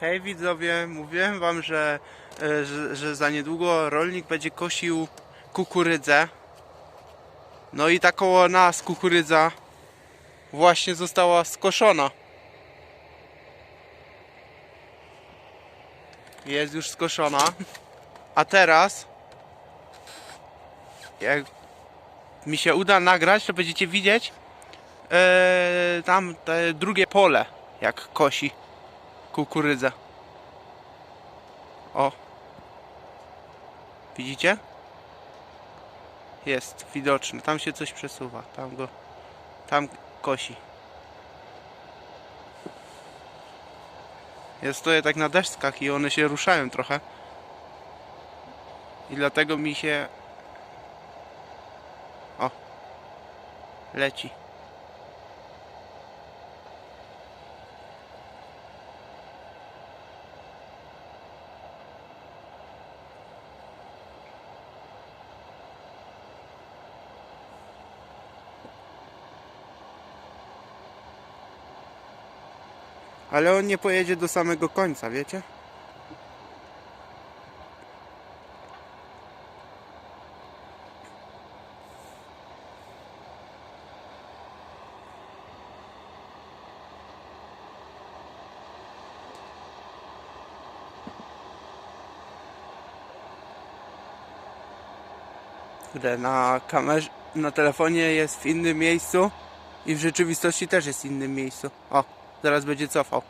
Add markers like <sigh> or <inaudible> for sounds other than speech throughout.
Hej widzowie, mówiłem wam, że, e, że, że za niedługo rolnik będzie kosił kukurydzę. No i ta koło nas kukurydza właśnie została skoszona. Jest już skoszona. A teraz jak mi się uda nagrać, to będziecie widzieć e, tam te drugie pole jak kosi kukurydzę. O. Widzicie? Jest widoczny. Tam się coś przesuwa. Tam go. Tam kosi. Ja stoję tak na deszkach i one się ruszają trochę. I dlatego mi się. O. Leci. Ale on nie pojedzie do samego końca, wiecie? Kurde, na kamerze, na telefonie jest w innym miejscu i w rzeczywistości też jest w innym miejscu. O, zaraz będzie cofał.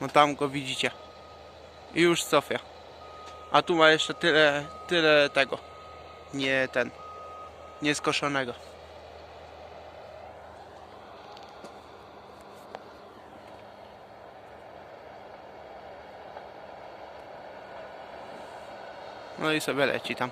No tam go widzicie. I już cofia. A tu ma jeszcze tyle, tyle tego. Nie ten. Nieskoszonego. No i sobie leci tam.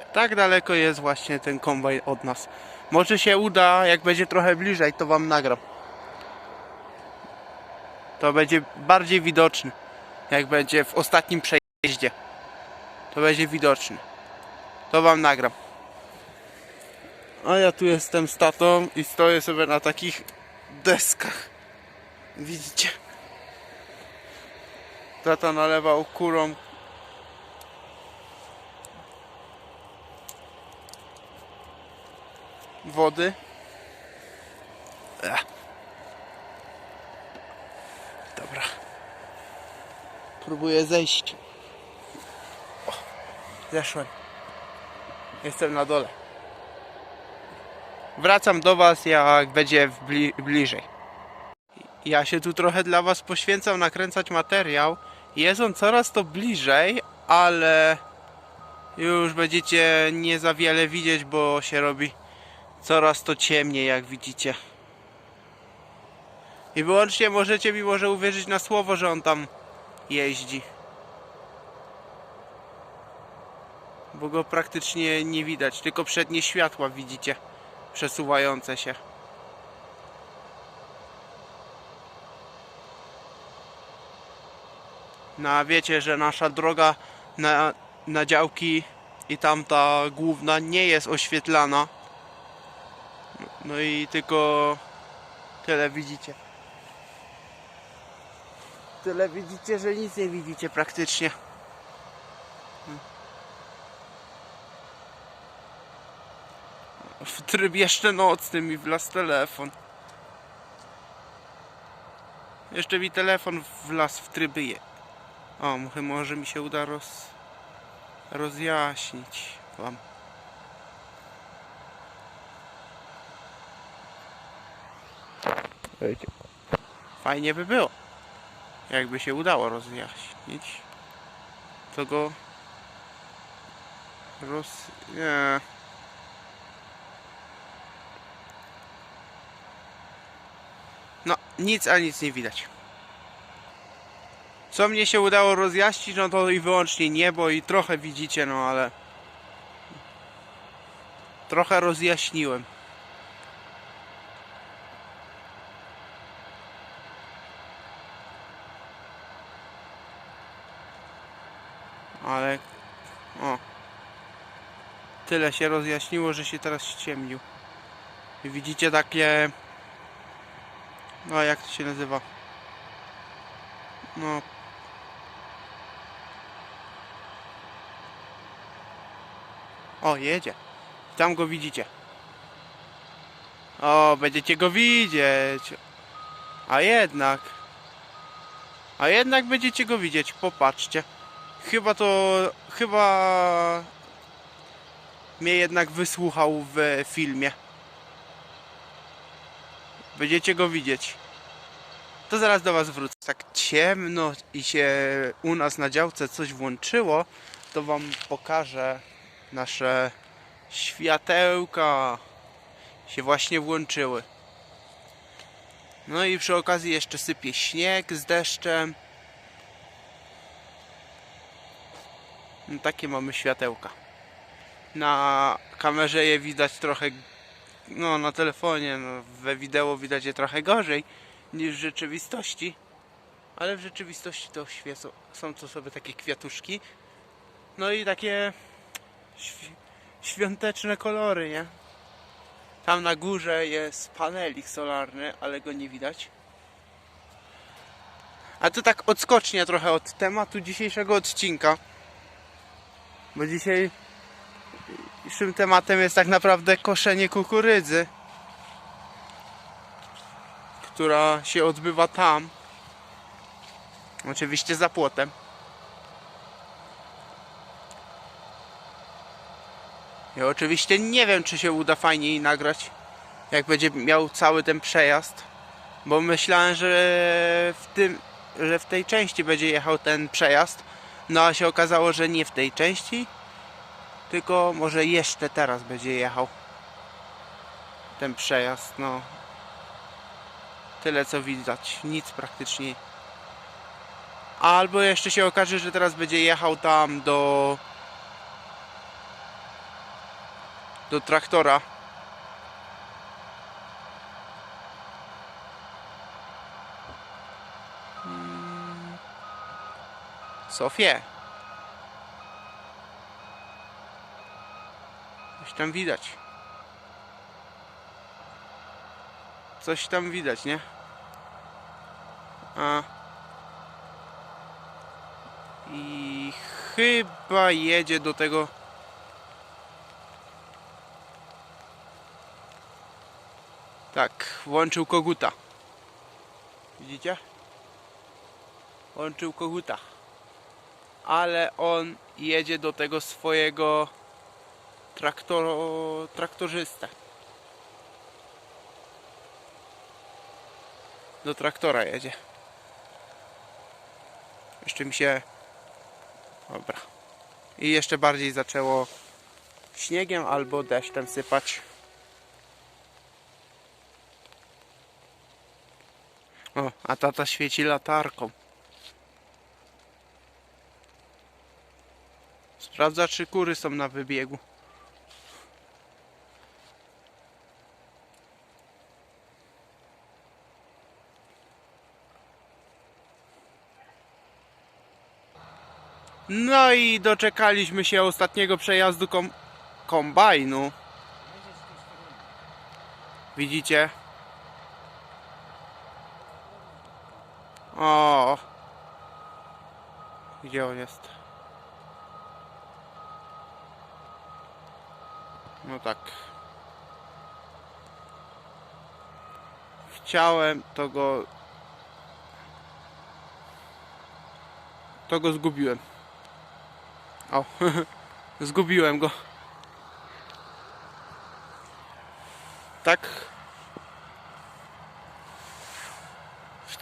Tak daleko jest właśnie ten kombajn od nas. Może się uda, jak będzie trochę bliżej, to wam nagram. To będzie bardziej widoczny. Jak będzie w ostatnim przejeździe. To będzie widoczny. To wam nagram. A ja tu jestem z tatą i stoję sobie na takich deskach. Widzicie? Tata nalewał kurom wody. Ech. Dobra. Próbuję zejść. O, zeszłem. Jestem na dole. Wracam do Was, jak będzie bli bliżej. Ja się tu trochę dla Was poświęcam nakręcać materiał. Jest on coraz to bliżej, ale już będziecie nie za wiele widzieć, bo się robi coraz to ciemniej, jak widzicie. I wyłącznie możecie mi może uwierzyć na słowo, że on tam jeździ. Bo go praktycznie nie widać, tylko przednie światła widzicie przesuwające się. No a wiecie, że nasza droga na, na działki i tamta główna nie jest oświetlana. No i tylko tyle widzicie. Tyle widzicie, że nic nie widzicie praktycznie. W tryb jeszcze nocnym mi wlazł telefon. Jeszcze mi telefon wlazł w tryby je. O, może mi się uda roz... rozjaśnić wam. Fajnie by było. Jakby się udało rozjaśnić. To go... Roz... Nie. No, nic a nic nie widać. Co mnie się udało rozjaśnić, no to i wyłącznie niebo i trochę widzicie, no ale... Trochę rozjaśniłem. Ale... O. Tyle się rozjaśniło, że się teraz ściemnił. Widzicie takie... No jak to się nazywa? No... O, jedzie. Tam go widzicie. O, będziecie go widzieć. A jednak. A jednak będziecie go widzieć. Popatrzcie. Chyba to... Chyba... Mnie jednak wysłuchał w filmie. Będziecie go widzieć. To zaraz do was wrócę. Tak ciemno i się u nas na działce coś włączyło, to wam pokażę nasze światełka się właśnie włączyły. No i przy okazji jeszcze sypie śnieg z deszczem. No takie mamy światełka. Na kamerze je widać trochę, no na telefonie, no, we wideo widać je trochę gorzej niż w rzeczywistości. Ale w rzeczywistości to świecą, są to sobie takie kwiatuszki. No i takie świ- świąteczne kolory, nie? Tam na górze jest panelik solarny, ale go nie widać. A to tak odskocznie trochę od tematu dzisiejszego odcinka. Bo dzisiaj dzisiejszym tematem jest tak naprawdę koszenie kukurydzy, która się odbywa tam. Oczywiście za płotem. Ja oczywiście nie wiem, czy się uda fajniej nagrać, jak będzie miał cały ten przejazd, bo myślałem, że w tym, że w tej części będzie jechał ten przejazd, no a się okazało, że nie w tej części, tylko może jeszcze teraz będzie jechał ten przejazd, no. Tyle co widać, nic praktycznie. Albo jeszcze się okaże, że teraz będzie jechał tam do do traktora. Mm. Sofie. Coś tam widać. Coś tam widać, nie? A. I chyba jedzie do tego Tak, włączył koguta. Widzicie? Włączył koguta. Ale on jedzie do tego swojego traktoro, traktorzystę. Do traktora jedzie. Jeszcze mi się... Dobra. I jeszcze bardziej zaczęło śniegiem albo deszczem sypać. O, a tata świeci latarką. Sprawdza, czy kury są na wybiegu. I doczekaliśmy się ostatniego przejazdu kom kombajnu. Widzicie? O. Gdzie on jest? No tak. Chciałem to go. To go zgubiłem. O, <laughs> zgubiłem go. Tak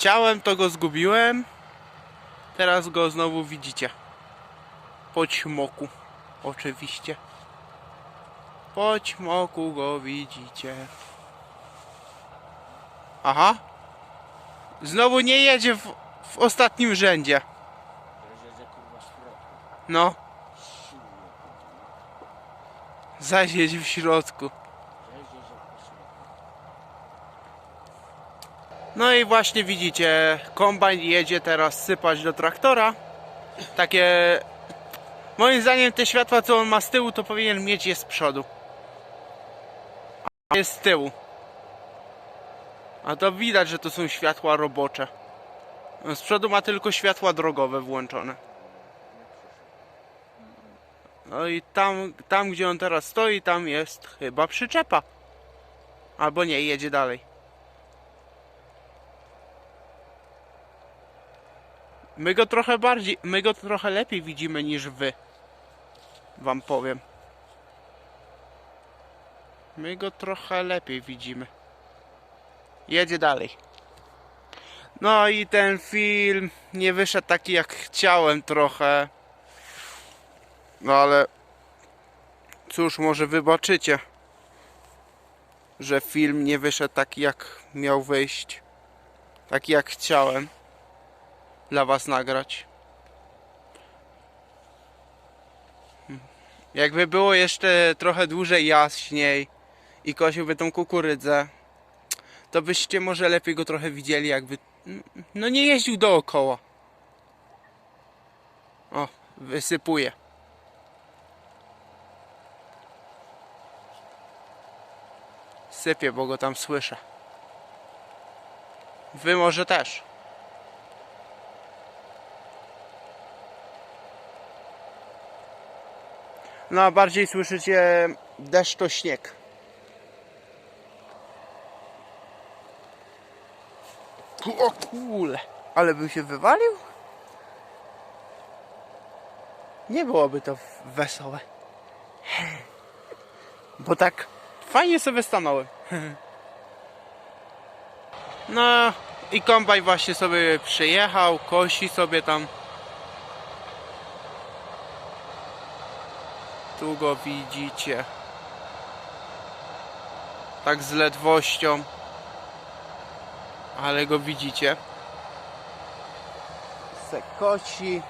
Chciałem, to go zgubiłem. Teraz go znowu widzicie. Po ćmoku. Oczywiście. Po ćmoku go widzicie. Aha. Znowu nie jedzie w, w ostatnim rzędzie. No. Zaś w środku. No i właśnie widzicie, kombajn jedzie teraz sypać do traktora. Takie. Moim zdaniem te światła, co on ma z tyłu, to powinien mieć je z przodu. A jest z tyłu. A to widać, że to są światła robocze. Z przodu ma tylko światła drogowe włączone. No i tam, tam gdzie on teraz stoi, tam jest chyba przyczepa. Albo nie, jedzie dalej. My go trochę bardziej, my go trochę lepiej widzimy niż wy. Wam powiem. My go trochę lepiej widzimy. Jedzie dalej. No i ten film nie wyszedł taki jak chciałem trochę. No ale cóż, może wybaczycie, że film nie wyszedł taki jak miał wyjść. Taki jak chciałem dla was nagrać. Jakby było jeszcze trochę dłużej jaśniej i kosiłby tą kukurydzę, to byście może lepiej go trochę widzieli, jakby no nie jeździł dookoła. O, wysypuje. Sypie, bo go tam słyszę. Wy może też. No a bardziej słyszycie deszcz to śnieg. O kule, ale bym się wywalił? Nie byłoby to wesołe. Bo tak fajnie sobie stanąłem. <laughs> No i kombaj właśnie sobie przyjechał, kosi sobie tam. Tu go widzicie. Tak z ledwością. Ale go widzicie. Se koci.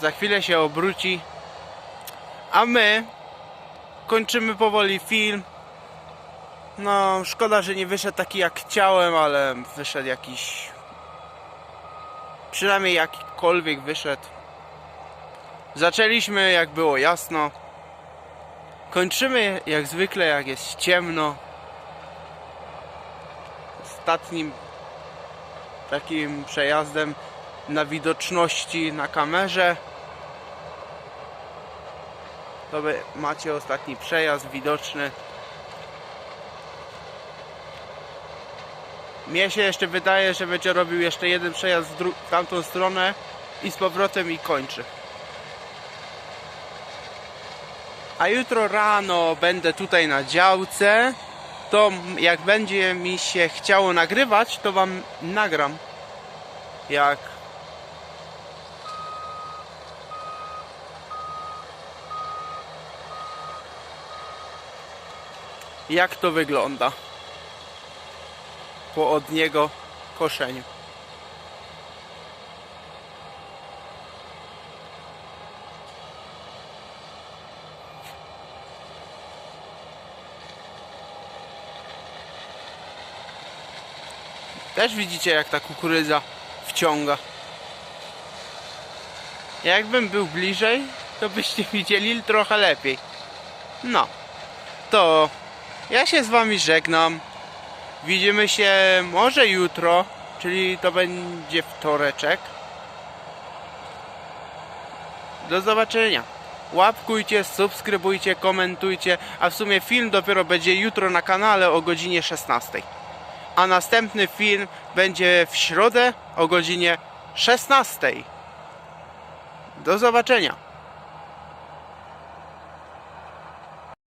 Za chwilę się obróci. A my kończymy powoli film. No, szkoda, że nie wyszedł taki jak chciałem, ale wyszedł jakiś. Przynajmniej jakikolwiek wyszedł. Zaczęliśmy jak było jasno. Kończymy jak zwykle jak jest ciemno. Ostatnim takim przejazdem na widoczności na kamerze. To macie ostatni przejazd widoczny. Mnie się jeszcze wydaje, że będzie robił jeszcze jeden przejazd w, w tamtą stronę i z powrotem i kończy. A jutro rano będę tutaj na działce. To jak będzie mi się chciało nagrywać, to wam nagram. Jak jak to wygląda po od niego koszeniu. Też widzicie jak ta kukurydza wciąga. Jakbym był bliżej, to byście widzieli trochę lepiej. No, to ja się z wami żegnam. Widzimy się może jutro, czyli to będzie wtoreczek. Do zobaczenia. Łapkujcie, subskrybujcie, komentujcie, a w sumie film dopiero będzie jutro na kanale o godzinie 16. A następny film będzie w środę o godzinie 16. Do zobaczenia.